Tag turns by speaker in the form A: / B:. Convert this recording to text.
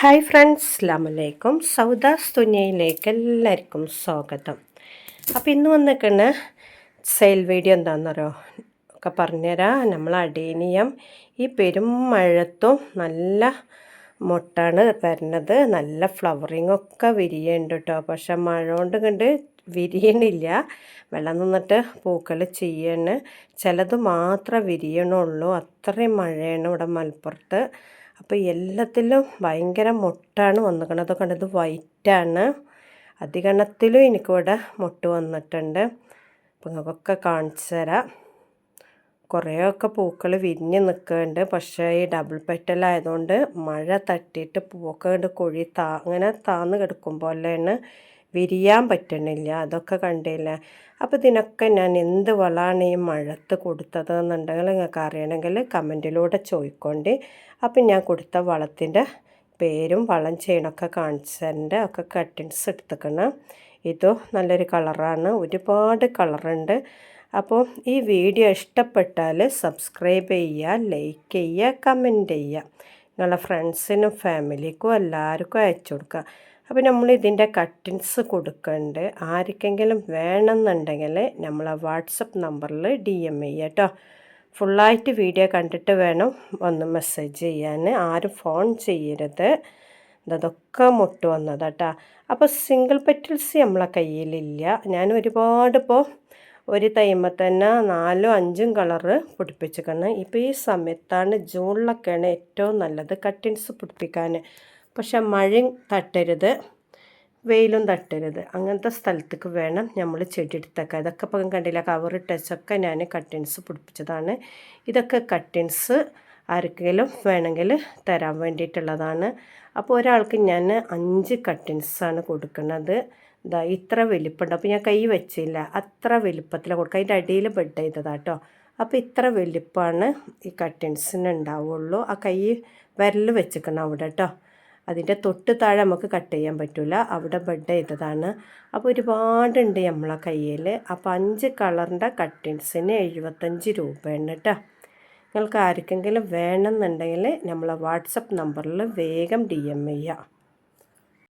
A: Hi friends അസ്ലാമലൈക്കും സൗദാസ് തുനിയയിലേക്ക് എല്ലാവർക്കും സ്വാഗതം. അപ്പോൾ ഇന്ന് വന്നിരിക്കുന്ന സെയിൽ വീഡിയോ എന്താണെന്നറിയോ ഒക്കെ പറഞ്ഞുതരാം. നമ്മൾ അടേനിയം ഈ പെരും മഴത്തും നല്ല മുട്ടാണ് തരുന്നത് നല്ല ഫ്ലവറിങ് ഒക്കെ വിരിയുന്നുണ്ട് കേട്ടോ പക്ഷെ മഴ കൊണ്ട് കണ്ട് വിരിയണില്ല. വെള്ളം നിന്നിട്ട് പൂക്കൾ ചെയ്യണ് ചിലത് മാത്രം വിരിയണുള്ളൂ. അത്രയും മഴയാണ് ഇവിടെ മലപ്പുറത്ത്. അപ്പോൾ എല്ലാത്തിലും ഭയങ്കര മുട്ടാണ് വന്നിരിക്കുന്നത് കണ്ടത് വൈറ്റാണ്. അധികണത്തിലും എനിക്കിവിടെ മുട്ട് വന്നിട്ടുണ്ട്. അപ്പോൾ നിങ്ങൾക്കൊക്കെ കാണിച്ചു തരാം. കുറേയൊക്കെ പൂക്കൾ വിരിഞ്ഞ് നിൽക്കുന്നുണ്ട് പക്ഷേ ഈ ഡബിൾ പെറ്റലായതുകൊണ്ട് മഴ തട്ടിയിട്ട് പൂവൊക്കെ കണ്ട് കുഴി താ അങ്ങനെ താന്ന് തന്നെ വിരിയാൻ പറ്റണില്ല. അതൊക്കെ കണ്ടില്ല? അപ്പോൾ ഇതിനൊക്കെ ഞാൻ എന്ത് വളമാണ് ഈ മഴത്ത് കൊടുത്തത് എന്നുണ്ടെങ്കിൽ നിങ്ങൾക്ക് അറിയണമെങ്കിൽ കമന്റിലൂടെ ചോദിക്കൊണ്ട്. അപ്പം ഞാൻ കൊടുത്ത വളത്തിന്റെ പേരും വളം ചെയ്യണമൊക്കെ കാണിച്ചതിന്റെ ഒക്കെ കട്ടിങ്സ് എടുത്തുക്കണം. ഇതും നല്ലൊരു കളറാണ്. ഒരുപാട് കളറുണ്ട്. അപ്പോൾ ഈ വീഡിയോ ഇഷ്ടപ്പെട്ടാൽ സബ്സ്ക്രൈബ് ചെയ്യുക ലൈക്ക് ചെയ്യുക കമന്റ് ചെയ്യുക നിങ്ങളെ ഫ്രണ്ട്സിനും ഫാമിലിക്കും എല്ലാവർക്കും അയച്ചു കൊടുക്കുക അപ്പോൾ നമ്മൾ ഇതിന്റെ കട്ടിങ്സ് കൊടുക്കുന്നുണ്ട് ആർക്കെങ്കിലും വേണമെന്നുണ്ടെങ്കിൽ നമ്മളെ വാട്സപ്പ് നമ്പറിൽ ഡി എം ചെയ്യുക കേട്ടോ ഫുള്ളായിട്ട് വീഡിയോ കണ്ടിട്ട് വേണം ഒന്ന് മെസ്സേജ് ചെയ്യാൻ ആരും ഫോൺ ചെയ്യരുത്. ഇതൊക്കെ മുട്ട് വന്നതാട്ടോ അപ്പോൾ സിംഗിൾ പെറ്റിൽസ് നമ്മളെ കയ്യിലില്ല. ഞാൻ ഒരുപാട് ഇപ്പോൾ ഒരു തൈമ തന്നെ നാലും അഞ്ചും കളറ് പിടിപ്പിച്ചിരിക്കണം. ഇപ്പോൾ ഈ സമയത്താണ് ജൂണിലൊക്കെയാണ് ഏറ്റവും നല്ലത് കട്ടിൻസ് പിടിപ്പിക്കാൻ. പക്ഷെ മഴയും തട്ടരുത് വെയിലും തട്ടരുത്. അങ്ങനത്തെ സ്ഥലത്തേക്ക് വേണം നമ്മൾ ചെടി എടുത്തേക്കുക ഇതൊക്കെ ഇപ്പം കണ്ടില്ല കവർ ടച്ചൊക്കെ ഞാൻ കട്ടിൻസ് പിടിപ്പിച്ചതാണ്. ഇതൊക്കെ കട്ടിൻസ് ആർക്കെങ്കിലും വേണമെങ്കിൽ തരാൻ വേണ്ടിയിട്ടുള്ളതാണ്. അപ്പോൾ ഒരാൾക്ക് ഞാൻ അഞ്ച് കട്ടിൻസാണ് കൊടുക്കുന്നത്. ഇതാ ഇത്ര വലിപ്പമുണ്ട് അപ്പോൾ ഞാൻ കൈ വെച്ചില്ല. അത്ര വലിപ്പത്തിൽ കൊടുക്കുക അതിന്റെ അടിയിൽ ബെഡ് ചെയ്തതാട്ടോ അപ്പോൾ ഇത്ര വലിപ്പമാണ് ഈ കട്ടിൻസിന് ഉണ്ടാവുള്ളൂ ആ കൈ വിരൽ വെച്ചിക്കണം അവിടെ കേട്ടോ അതിന്റെ തൊട്ട് താഴെ നമുക്ക് കട്ട് ചെയ്യാൻ പറ്റില്ല അവിടെ ബെഡ് ചെയ്തതാണ് അപ്പോൾ ഒരുപാടുണ്ട് നമ്മളെ കയ്യിൽ. അപ്പോൾ അഞ്ച് കളറിന്റെ കട്ടിങ്സിന് എഴുപത്തഞ്ച് രൂപയാണ് കേട്ടോ നിങ്ങൾക്ക് ആർക്കെങ്കിലും വേണമെന്നുണ്ടെങ്കിൽ നമ്മളെ വാട്സപ്പ് നമ്പറിൽ വേഗം ഡി എം ചെയ്യുക